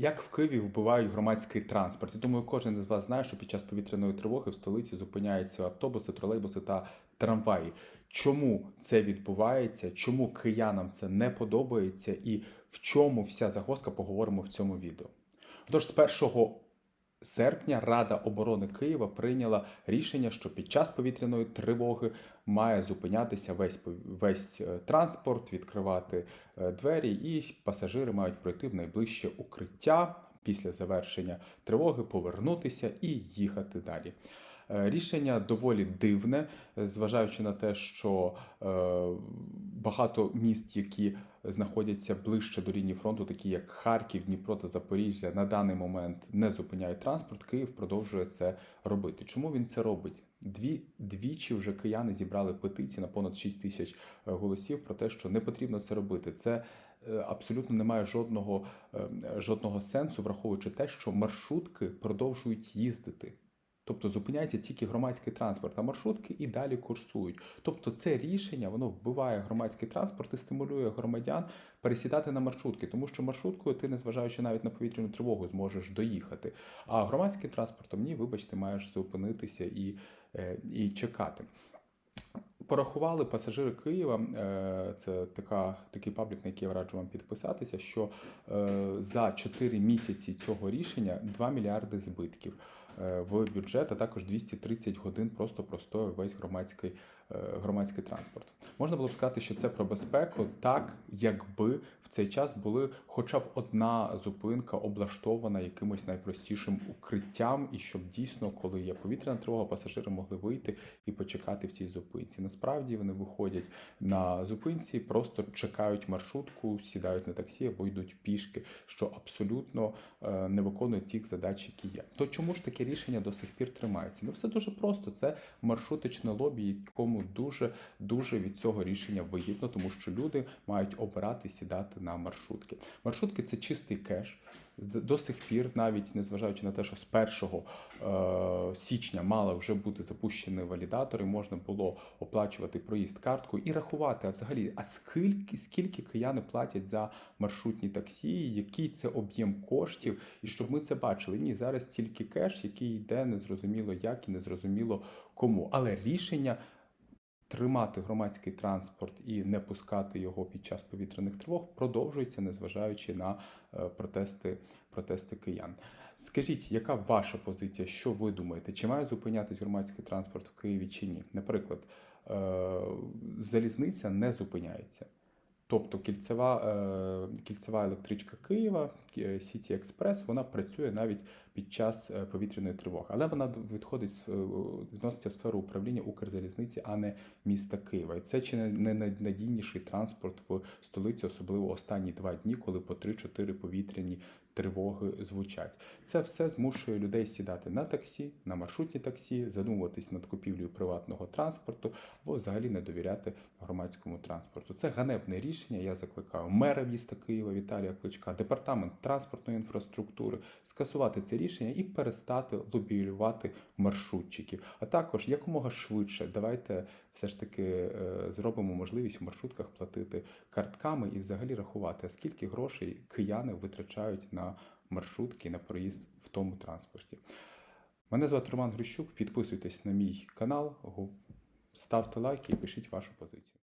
Як в Києві вбивають громадський транспорт? Я думаю, кожен з вас знає, що під час повітряної тривоги в столиці зупиняються автобуси, тролейбуси та трамваї. Чому це відбувається? Чому киянам це не подобається, і в чому вся загвоздка поговоримо в цьому відео. Тож з 1 серпня Рада оборони Києва прийняла рішення, що під час повітряної тривоги має зупинятися весь весь е, транспорт, відкривати е, двері, і пасажири мають пройти в найближче укриття після завершення тривоги, повернутися і їхати далі. Е, Рішення доволі дивне, е, зважаючи на те, що е, багато міст, які знаходяться ближче до лінії фронту, такі як Харків, Дніпро та Запоріжжя, на даний момент не зупиняють транспорт. Київ продовжує це робити. Чому він це робить? Дві двічі вже кияни зібрали петиції на понад 6 тисяч голосів про те, що не потрібно це робити. Це абсолютно не має жодного, е, жодного сенсу, враховуючи те, що маршрутки продовжують їздити. Тобто зупиняється тільки громадський транспорт, а маршрутки і далі курсують. Тобто це рішення воно вбиває громадський транспорт і стимулює громадян пересідати на маршрутки, тому що маршруткою ти, незважаючи навіть на повітряну тривогу, зможеш доїхати. А громадським транспортом ні, вибачте, маєш зупинитися і, е, і чекати. Порахували пасажири Києва. е, Це така, такий паблік, на який я раджу вам підписатися. Що е, за 4 місяці цього рішення 2 мільярди збитків в бюджет, а також 230 годин просто простояв весь громадський, е, громадський транспорт. Можна було б сказати, що це про безпеку, так якби в цей час були хоча б одна зупинка облаштована якимось найпростішим укриттям, і щоб дійсно, коли є повітряна тривога, пасажири могли вийти і почекати в цій зупинці. Насправді вони виходять на зупинці, просто чекають маршрутку, сідають на таксі або йдуть пішки, що абсолютно е, не виконує тих задач, які є. То чому ж таке рішення до сих пір тримається? Ну все дуже просто. Це маршрутичне лобі, якому дуже дуже від цього рішення вигідно, тому що люди мають обирати сідати на маршрутки. Маршрутки це чистий кеш. До сих пір, навіть незважаючи на те, що з 1 е, січня мали вже бути запущені валідатори, можна було оплачувати проїзд карткою і рахувати, а взагалі, а скільки, скільки кияни платять за маршрутні таксі, який це об'єм коштів, і щоб ми це бачили. Ні, зараз тільки кеш, який йде незрозуміло як і незрозуміло кому. Але рішення тримати громадський транспорт і не пускати його під час повітряних тривог продовжується, незважаючи на е, протести, протести киян. Скажіть, яка ваша позиція? Що ви думаєте? Чи має зупинятись громадський транспорт в Києві чи ні? Наприклад, е, залізниця не зупиняється. Тобто кільцева, е, кільцева електричка Києва, Сіті Експрес, вона працює навіть під час е, повітряної тривоги, але вона відходить е, відноситься в сферу управління Укрзалізниці, а не міста Києва. І це чи не найнадійніший транспорт в столиці, особливо останні два дні, коли по 3-4 повітряні тривоги звучать. Це все змушує людей сідати на таксі, на маршрутні таксі, задумуватись над купівлею приватного транспорту або взагалі не довіряти громадському транспорту. Це ганебне рішення. Я закликаю мера міста Києва Віталія Кличка, департамент транспортної інфраструктури скасувати це рішення і перестати лобіювати маршрутчиків. А також якомога швидше давайте все ж таки е, зробимо можливість в маршрутках платити картками і взагалі рахувати, скільки грошей кияни витрачають на маршрутки, на проїзд в тому транспорті. Мене звати Роман Грищук. Підписуйтесь на мій канал, ставте лайки і пишіть вашу позицію.